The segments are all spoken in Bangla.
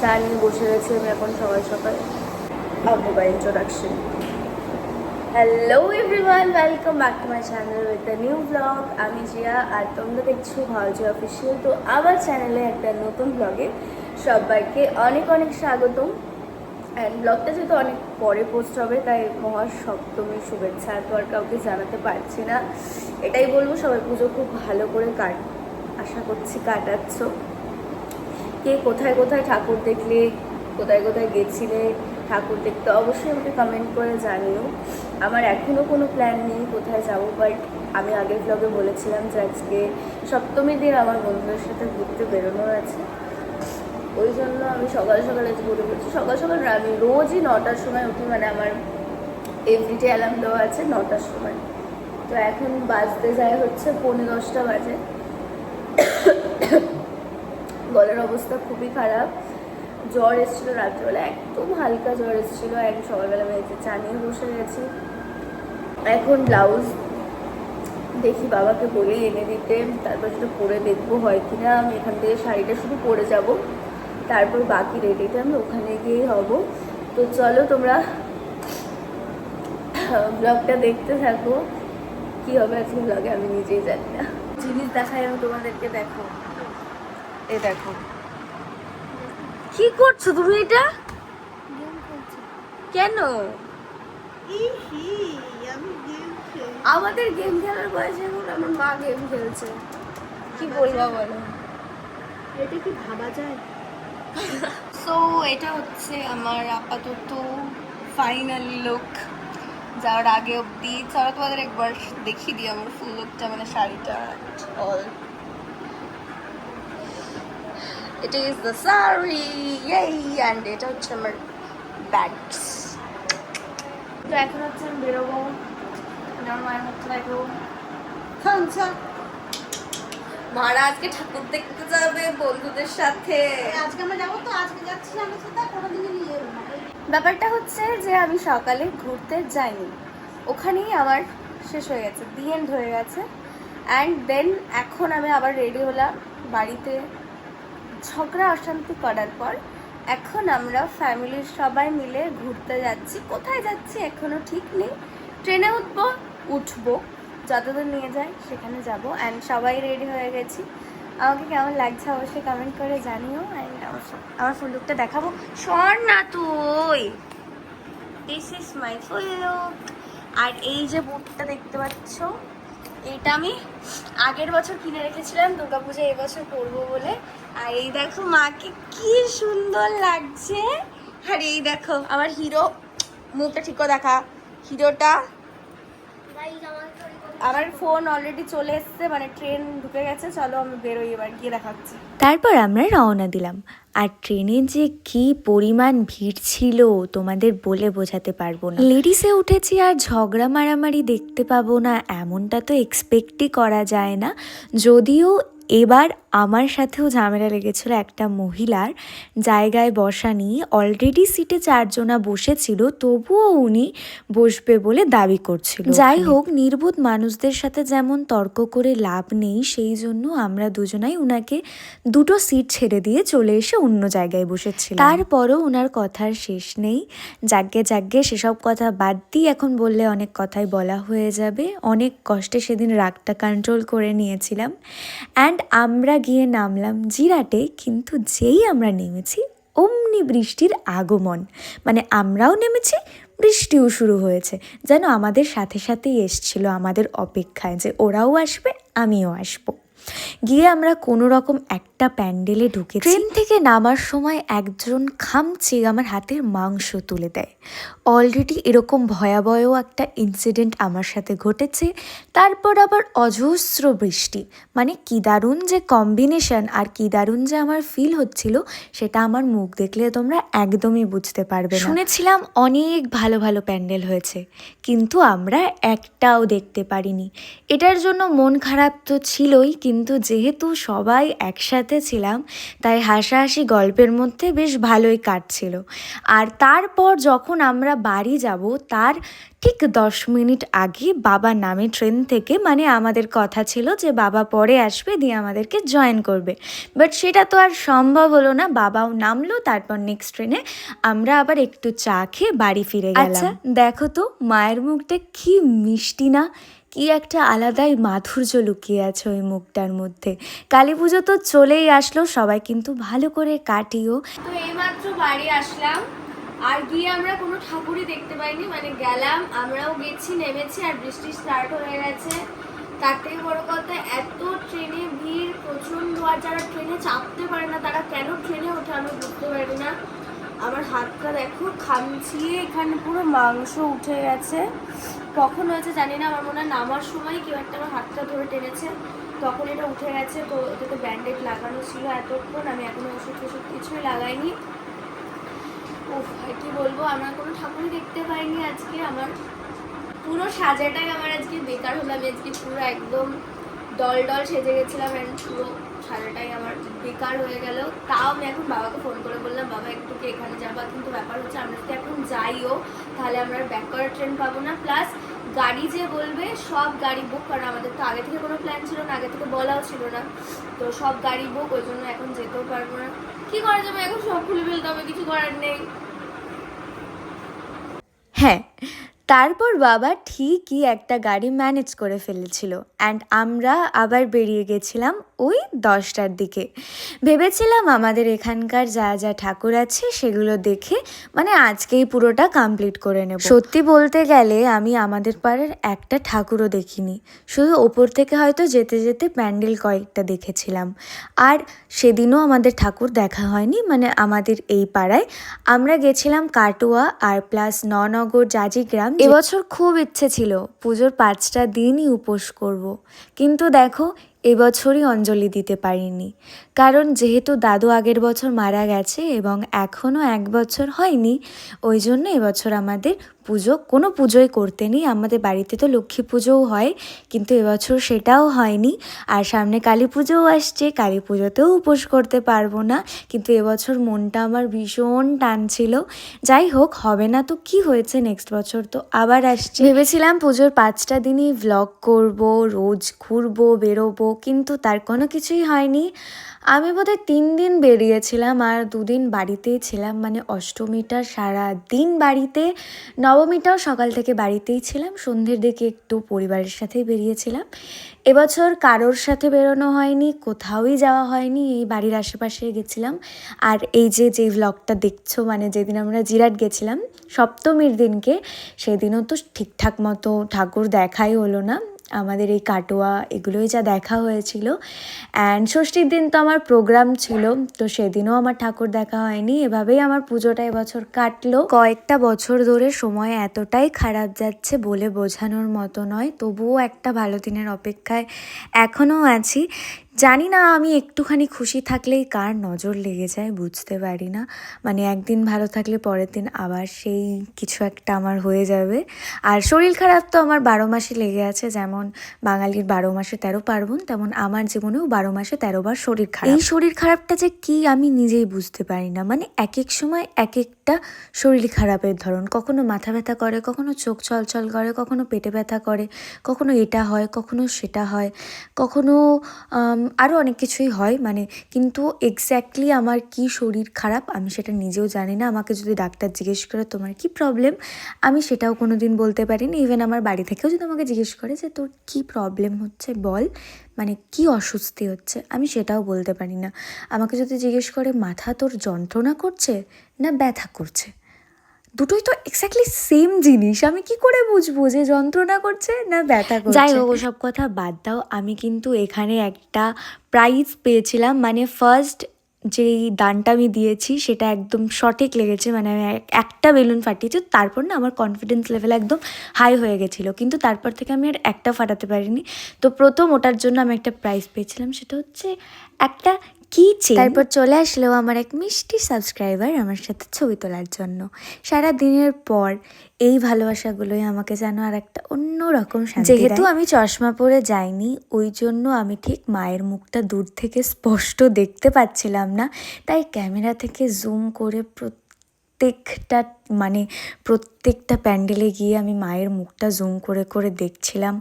চা নিয়ে বসে গেছি আমি এখন সকাল সকাল আব্বু বা introduction hello everyone welcome back to my channel with the new blog আমি জিয়া আর তোমরা দেখছ ভাওজি অফিসিয়াল তো আমার চ্যানেলে একটা নতুন ব্লগে সবাইকে অনেক অনেক স্বাগতম। অ্যান্ড ব্লগটা যেহেতু অনেক পরে পোস্ট হবে, তাই মহাসপ্তমীর শুভেচ্ছা আর তো আর কাউকে জানাতে পারছি না। এটাই বলব, সবাই পুজো খুব ভালো করে কাট আশা করছি কাটাচ্ছ। কে কোথায় কোথায় ঠাকুর দেখলে, কোথায় কোথায় গেছিলে, ঠাকুর দেখতে অবশ্যই আমাকে কমেন্ট করে জানিও। আমার এখনও কোনো প্ল্যান নেই কোথায় যাব বাট আমি আগের ব্লগে বলেছিলাম যে আজকে সপ্তমীর দিন আমার বন্ধুদের সাথে ঘুরতে বেরোনোর আছে। ওই জন্য আমি সকাল সকাল ঘুরে পড়ছি। সকাল সকাল আমি রোজই নটার সময় উঠি মানে আমার এভরিডে অ্যালার্ম দেওয়া আছে নটার সময়। তো এখন বাজতে যায় হচ্ছে পৌনে দশটা বাজে। গলার অবস্থা খুবই খারাপ। জ্বর এসেছিল রাত্রিবেলা, একদম হালকা জ্বর এসেছিল এখন সকালবেলা মেয়েছে চা নিয়ে বসে গেছি। এখন ব্লাউজ দেখি বাবাকে বলে এনে দিতে, তারপর সেটা পরে দেখব হয় কি না আমি এখান থেকে শাড়িটা শুধু পরে যাব, তারপর বাকি রেডিটা আমি ওখানে গিয়েই হব। তো চলো তোমরা ব্লগটা দেখতে থাকো। কি হবে আজকে ব্লগে আমি নিজেই জানি না। জিনিস দেখাই আমি তোমাদেরকে দেখো এ দেখো। কি করছ তুমি এটা? কেন? আমাদের গেম খেলার বয়সে এখন আমার মা গেম খেলছে। কি বলব বলো? এটা কি ভাবা যায়? সো এটা হচ্ছে আমার আপাতত ফাইনাল লুক যাওয়ার আগে অবধি। চলো তোমাদের একবার দেখিয়ে দিই আমার ফুল লুকটা মানে শাড়িটা অল এটা ইজ দ্য শাড়ি এই অ্যান্ড এটা হচ্ছে আমার ব্যাগস তো এখন হচ্ছে আমি বেরোবো। আমার মায়ের মুখটা দেখব। আচ্ছা। মারা আজকে ঠাকুর দেখতে যাবে বন্ধুদের সাথে। আজকে আমরা যাব তো আজকে যাচ্ছি আমার সাথে কোনোদিনই নিয়ে যাব না। ব্যাপারটা হচ্ছে যে আমি সকালে ঘুরতে যাইনি। ওখানেই আমার শেষ হয়ে গেছে দি এন্ড হয়ে গেছে। অ্যান্ড দেন এখন আমি আবার রেডি হলাম বাড়িতে। ঝগড়া অশান্তি করার পর এখন আমরা ফ্যামিলির সবাই মিলে ঘুরতে যাচ্ছি। কোথায় যাচ্ছি এখনও ঠিক নেই। ট্রেনে উঠবো উঠবো। যতদূর নিয়ে যায় সেখানে যাব। অ্যান্ড সবাই রেডি হয়ে গেছি। আমাকে কেমন লাগছে অবশ্যই কমেন্ট করে জানিও। অ্যান্ড আমার ফুল লুকটা দেখাবো। শোন না তুই! This is my full look আর এই যে বুটটা দেখতে পাচ্ছ, এটা আমি আগের বছর কিনে রেখেছিলাম। দুর্গাপূজা এবছর পরবো বলে। আর এই দেখো মাকে কি সুন্দর লাগছে। আর এই দেখো, আমার হিরো, মুখটা ঠিক দেখা। হিরোটা, আমার ফোন অলরেডি চলে এসছে মানে ট্রেন ঢুকে গেছে, চলো আমি বেরোই, এবার গিয়ে দেখাচ্ছি। তারপর আমরা রওনা দিলাম। আর ট্রেনে যে কি পরিমাণ ভিড় ছিল, তোমাদের বলে বোঝাতে পারব না। লেডিসে উঠেছি, আর ঝগড়া মারামারি দেখতে পাবো না, এমনটা তো এক্সপেক্টই করা যায় না। যদিও এবার আমার সাথেও ঝামেলা লেগেছিল একটা মহিলার জায়গায় বসা নিয়ে। অলরেডি সিটে চারজনা বসেছিল তবুও উনি বসবে বলে দাবি করছিল। যাই হোক নির্বোধ মানুষদের সাথে যেমন তর্ক করে লাভ নেই সেই জন্য আমরা দুজনাই উনাকে দুটো সিট ছেড়ে দিয়ে চলে এসে অন্য জায়গায় বসেছিলাম। তারপরও ওনার কথার শেষ নেই। যাগ্গে যাগ্গে সেসব কথা বাদ দিয়ে এখন বললে অনেক কথাই বলা হয়ে যাবে। অনেক কষ্টে সেদিন রাগটা কন্ট্রোল করে নিয়েছিলাম। অ্যান্ড আমরা গিয়ে নামলাম জিরাটে, কিন্তু যেই আমরা নেমেছি অমনি বৃষ্টির আগমন। মানে আমরাও নেমেছি, বৃষ্টিও শুরু হয়েছে। যেন আমাদের সাথে সাথেই এসছিল আমাদের অপেক্ষায় যে ওরাও আসবে, আমিও আসব। গিয়ে আমরা কোনো রকম একটা প্যান্ডেলে ঢুকে ট্রেন থেকে নামার সময় একজন খামচে আমার হাতের মাংস তুলে দেয়। অলরেডি এরকম ভয়াবহ একটা ইনসিডেন্ট আমার সাথে ঘটেছে। তারপর আবার অজস্র বৃষ্টি। মানে কি দারুণ যে কম্বিনেশন আর কি দারুণ যে আমার ফিল হচ্ছিল সেটা আমার মুখ দেখলে তোমরা একদমই বুঝতে পারবে শুনেছিলাম অনেক ভালো ভালো প্যান্ডেল হয়েছে কিন্তু আমরা একটাও দেখতে পারিনি। এটার জন্য মন খারাপ তো ছিলই কিন্তু কিন্তু যেহেতু সবাই একসাথে ছিলাম, তাই হাসাহাসি গল্পের মধ্যে বেশ ভালোই কাটছিল। আর তারপর যখন আমরা বাড়ি যাব, তার ঠিক দশ মিনিট আগে বাবা নামে ট্রেন থেকে মানে আমাদের কথা ছিল যে বাবা পরে আসবে দিয়ে আমাদেরকে জয়েন করবে। বাট সেটা তো আর সম্ভব হলো না বাবাও নামলো তারপর নেক্সট ট্রেনে আমরা আবার একটু চা খেয়ে বাড়ি ফিরে গেলাম। আচ্ছা দেখো তো মায়ের মুখটা কি মিষ্টি না কি একটা আলাদাই মাধুর্য লুকিয়ে আছে ওই মুখটার মধ্যে। কালী পুজো তো চলেই আসলো সবাই কিন্তু ভালো করে কাটিও। তো এইমাত্র বাড়ি আসলাম। আর গিয়ে আমরা কোনো ঠাকুরই দেখতে পাইনি। মানে গেলাম, আমরাও গেছি, নেমেছি, আর বৃষ্টি স্টার্ট হয়ে গেছে। তার থেকে বড় কথা, এত ট্রেনে ভিড় প্রচণ্ড আর যারা ট্রেনে চাপতে পারে না, তারা কেন ট্রেনে ওঠে আমি বুঝতে পারি না। আমার হাতটা দেখো, খামচিয়ে এখানে পুরো মাংস উঠে গেছে। কখন হয়েছে জানি না, আমার মনে হয় নামার সময় কেউ একটা আমার হাতটা ধরে টেনেছে, তখন এটা উঠে গেছে। তো এটাতে ব্যান্ডেড লাগানো ছিল এতক্ষণ, আমি এখনও ওষুধ টষুধ কিছুই লাগাইনি। কি বলব? আমরা কোনো ঠাকুরই দেখতে পাইনি আজকে। আমার পুরো সাজাটাই আমার আজকে বেকার হলো। আমি আজকে পুরো একদম ডল ডল সেজে গেছিলাম অ্যান্ড পুরো সাজাটাই আমার বেকার হয়ে গেল। তাও আমি এখন বাবাকে ফোন করে বললাম, বাবা, একটু কি এখানে যাবা? কিন্তু ব্যাপার হচ্ছে আমরা যদি এখন যাইও, তাহলে আমরা ব্যাক করার ট্রেন পাবো না। প্লাস গাড়ি যে বলবে, সব গাড়ি বুক কারণ আমাদের তো আগে থেকে কোনো প্ল্যান ছিল না, আগে থেকে বলাও ছিল না। তো সব গাড়ি বুক ওই জন্য এখন যেতেও পারব না। কি করা যাবে? এখন সব খুলে ফেলতে হবে, কিছু করার নেই। হ্যাঁ। তারপর বাবা ঠিকই একটা গাড়ি ম্যানেজ করে ফেলেছিল অ্যান্ড আমরা আবার বেরিয়ে গেছিলাম ওই দশটার দিকে। ভেবেছিলাম আমাদের এখানকার যা যা ঠাকুর আছে সেগুলো দেখে মানে আজকেই পুরোটা কমপ্লিট করে নেব। সত্যি বলতে গেলে আমি আমাদের পাড়ার একটা ঠাকুরও দেখিনি। শুধু ওপর থেকে হয়তো যেতে যেতে প্যান্ডেল কয়েকটা দেখেছিলাম। আর সেদিনও আমাদের ঠাকুর দেখা হয়নি মানে আমাদের এই পাড়ায়। আমরা গেছিলাম কাটোয়া আর প্লাস ননগর, জাজিগ্রাম এবছর খুব ইচ্ছে ছিল পুজোর পাঁচটা দিনই উপোস করব। কিন্তু দেখো, এবছরই অঞ্জলি দিতে পারিনি কারণ যেহেতু দাদু আগের বছর মারা গেছে এবং এখনও এক বছর হয়নি, ওই জন্য এবছর আমাদের পুজো, কোনো পুজোই করতে নেই। আমাদের বাড়িতে তো লক্ষ্মী পুজোও হয়, কিন্তু এবছর সেটাও হয়নি। আর সামনে কালী পুজোও আসছে, কালী পুজোতেও উপোস করতে পারব না, কিন্তু এবছর মনটা আমার ভীষণ টানছিল যাই হোক, হবে না তো কি হয়েছে নেক্সট বছর তো আবার আসছে। ভেবেছিলাম পুজোর পাঁচটা দিনই ভ্লগ করব, রোজ ঘুরবো, বেরোবো, কিন্তু তার কোনো কিছুই হয়নি। আমি বোধহয় তিন দিন বেরিয়েছিলাম আর দুদিন বাড়িতেই ছিলাম। মানে অষ্টমীটা সারা দিন বাড়িতে, নবমীটাও সকাল থেকে বাড়িতেই ছিলাম। সন্ধ্যের দিকে একটু পরিবারের সাথেই বেরিয়েছিলাম। এবছর কারোর সাথে বেরোনো হয়নি, কোথাওই যাওয়া হয়নি, এই বাড়ির আশেপাশে গেছিলাম। আর এই যে যে ভ্লগটা দেখছ মানে যেদিন আমরা জিরাট গেছিলাম, সপ্তমীর দিনকে, সেদিনও তো ঠিকঠাক মতো ঠাকুর দেখাই হলো না। আমাদের এই কাটোয়া, এগুলোই যা দেখা হয়েছিল। অ্যান্ড ষষ্ঠীর দিন তো আমার প্রোগ্রাম ছিল, তো সেদিনও আমার ঠাকুর দেখা হয়নি। এভাবেই আমার পুজোটা এবছর কাটলো। কয়েকটা বছর ধরে সময় এতটাই খারাপ যাচ্ছে বলে বোঝানোর মতো নয়, তবুও একটা ভালো দিনের অপেক্ষায় এখনও আছি। জানি না আমি একটুখানি খুশি থাকলেই কার নজর লেগে যায়, বুঝতে পারি না। মানে একদিন ভালো থাকলে পরের দিন আবার সেই কিছু একটা আমার হয়ে যাবে। আর শরীর খারাপ তো আমার বারো মাসে লেগে আছে, যেমন বাঙালির বারো মাসে তেরো পার্বণ, তেমন আমার জীবনেও বারো মাসে তেরো বার শরীর খারাপ। এই শরীর খারাপটা যে কি আমি নিজেই বুঝতে পারি না। মানে এক এক সময় এক একটা শরীর খারাপের ধরন। কখনো মাথা ব্যথা করে, কখনো চোখ চলচল করে, কখনো পেটে ব্যথা করে, কখনো এটা হয়, কখনো সেটা হয়, কখনো আরও অনেক কিছুই হয় মানে কিন্তু এক্স্যাক্টলি আমার কি শরীর খারাপ আমি সেটা নিজেও জানি না। আমাকে যদি ডাক্তার জিজ্ঞেস করে তোমার কি প্রবলেম আমি সেটাও কোনো দিন বলতে পারিনি। ইভেন আমার বাড়ি থেকেও যদি আমাকে জিজ্ঞেস করে যে তোর কি প্রবলেম হচ্ছে বল মানে কি অস্বস্তি হচ্ছে, আমি সেটাও বলতে পারি না। আমাকে যদি জিজ্ঞেস করে, মাথা তোর যন্ত্রণা করছে না ব্যথা করছে? দুটোই তো এক্স্যাক্টলি সেম জিনিস। আমি কি করে বুঝব যে যন্ত্রণা করছে না ব্যথা করছে? যাই হোক ওসব কথা বাদ দাও। আমি কিন্তু এখানে একটা প্রাইজ পেয়েছিলাম। মানে ফার্স্ট যেই দানটা আমি দিয়েছি সেটা একদম সঠিক লেগেছে। মানে আমি একটা বেলুন ফাটিয়েছি। তারপর না আমার কনফিডেন্স লেভেল একদম হাই হয়ে গেছিল। কিন্তু তারপর থেকে আমি আর একটা ফাটাতে পারিনি। তো প্রথম ওটার জন্য আমি একটা প্রাইজ পেয়েছিলাম। সেটা হচ্ছে একটা কি তারপর চলে আসলো আমার এক মিষ্টি সাবস্ক্রাইবার আমার সাথে ছবি তোলার জন্য। সারা দিনের পর এই ভালোবাসাগুলোই আমাকে যেন আর একটা অন্য রকম যেহেতু আমি চশমা পরে যাইনি ওই জন্য আমি ঠিক মায়ের মুখটা দূর থেকে স্পষ্ট দেখতে পাচ্ছিলাম না। তাই ক্যামেরা থেকে জুম করে প্রত্যেকটা মানে প্রত্যেকটা প্যান্ডেলে গিয়ে আমি মায়ের মুখটা জুম করে করে দেখছিলাম।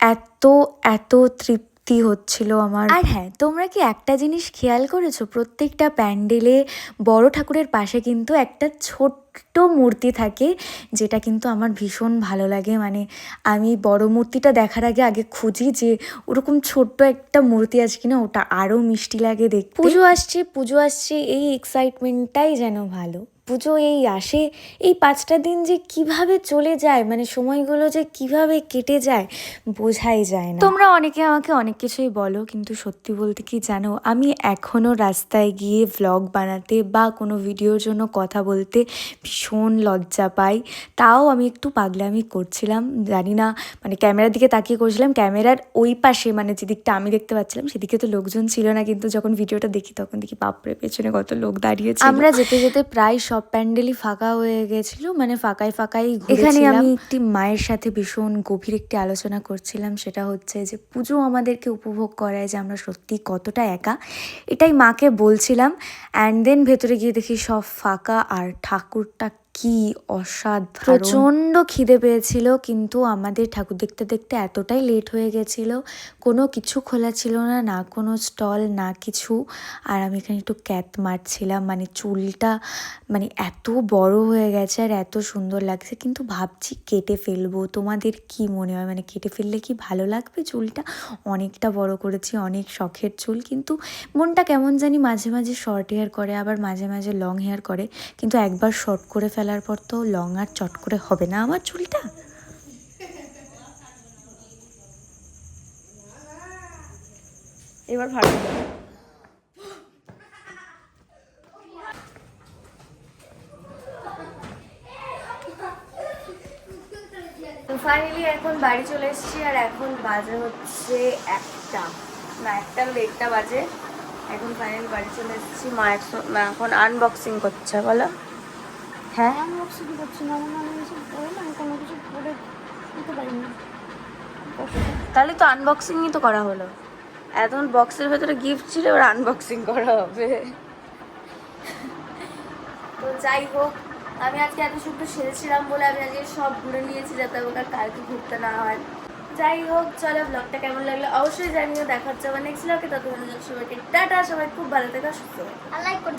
এত এত তৃপ্তি হচ্ছিল আমার। আর হ্যাঁ তোমরা কি একটা জিনিস খেয়াল করেছ? প্রত্যেকটা প্যান্ডেলে বড় ঠাকুরের পাশে কিন্তু একটা ছোট্ট মূর্তি থাকে যেটা কিন্তু আমার ভীষণ ভালো লাগে। মানে আমি বড় মূর্তিটা দেখার আগে আগে খুঁজি যে ওরকম ছোট্ট একটা মূর্তি আছে কিনা ওটা আরও মিষ্টি লাগে দেখতে। পুজো আসছে পুজো আসছে এই এক্সাইটমেন্টটাই যেন ভালো। পুজো এই আসে এই পাঁচটা দিন যে কীভাবে চলে যায় মানে সময়গুলো যে কীভাবে কেটে যায় বোঝাই যায় না। তোমরা অনেকে আমাকে অনেক কিছুই বলো কিন্তু সত্যি বলতে কি জানো আমি এখনও রাস্তায় গিয়ে ভ্লগ বানাতে বা কোনো ভিডিওর জন্য কথা বলতে ভীষণ লজ্জা পাই। তাও আমি একটু পাগলামি করছিলাম জানি না মানে ক্যামেরার দিকে তাকিয়ে করছিলাম ক্যামেরার ওই পাশে মানে যেদিকটা আমি দেখতে পাচ্ছিলাম সেদিকে তো লোকজন ছিল না কিন্তু যখন ভিডিওটা দেখি তখন দেখি বাপরে পেছনে কত লোক দাঁড়িয়েছে আমরা যেতে যেতে প্রায় সব প্যান্ডেলই ফাঁকা হয়ে গেছিল মানে ফাঁকাই ফাঁকাই এখানে আমি একটি মায়ের সাথে ভীষণ গভীর একটি আলোচনা করছিলাম সেটা হচ্ছে যে পুজো আমাদেরকে উপভোগ করায় যে আমরা সত্যি কতটা একা এটাই মাকে বলছিলাম। অ্যান্ড দেন ভেতরে গিয়ে দেখি সব ফাঁকা আর ঠাকুরটা কি অসাধারণ। প্রচণ্ড খিদে পেয়েছিল, কিন্তু আমাদের ঠাকুর দেখতে দেখতে এতটাই লেট হয়ে গেছিল। কোনো কিছু খোলা ছিল না না কোনো স্টল না কিছু। আর আমি এখানে একটু ক্যাত মারছিলাম মানে চুলটা মানে এত বড় হয়ে গেছে আর এত সুন্দর লাগছে। কিন্তু ভাবছি কেটে ফেলব। তোমাদের কি মনে হয়? মানে কেটে ফেললে কি ভালো লাগবে চুলটা? অনেকটা বড় করেছি, অনেক শখের চুল, কিন্তু মনটা কেমন জানি মাঝে মাঝে শর্ট হেয়ার করে, আবার মাঝে মাঝে লং হেয়ার করে। কিন্তু একবার শর্ট করে ফেলার পর তো লং আর চট করে হবে না আমার চুলটা? এবার ফাইনালি এখন বাড়ি চলে এসেছি আর এখন বাজে হচ্ছে একটা। না, একটা দেড়টা বাজে। এখন ফাইনালি বাড়ি চলে এসেছি। মা এখন আনবক্সিং করছে, বলো। হ্যাঁ। আনবক্সিং করছি না মানে আমি এসব পড়লাম কোনো কিছু পড়ে দিতে পারিনি। তাহলে তো আনবক্সিংই তো করা হলো। এখন বক্সের ভেতরে গিফট ছিল এবার আনবক্সিং করা হবে। তো যাই হোক আমি আজকে এত সুন্দর সেরেছিলাম বলে আমি আজকে সব ঘুরে নিয়েছি যাতে ওটা কালকে ঘুরতে না হয়। যাই হোক চলো ব্লগটা কেমন লাগল অবশ্যই জানিও দেখা হচ্ছে আবার নেক্সট ব্লগে ততক্ষণ সবাইকে টাটা সবাই খুব ভালো থাকা সুস্থ লাইক করে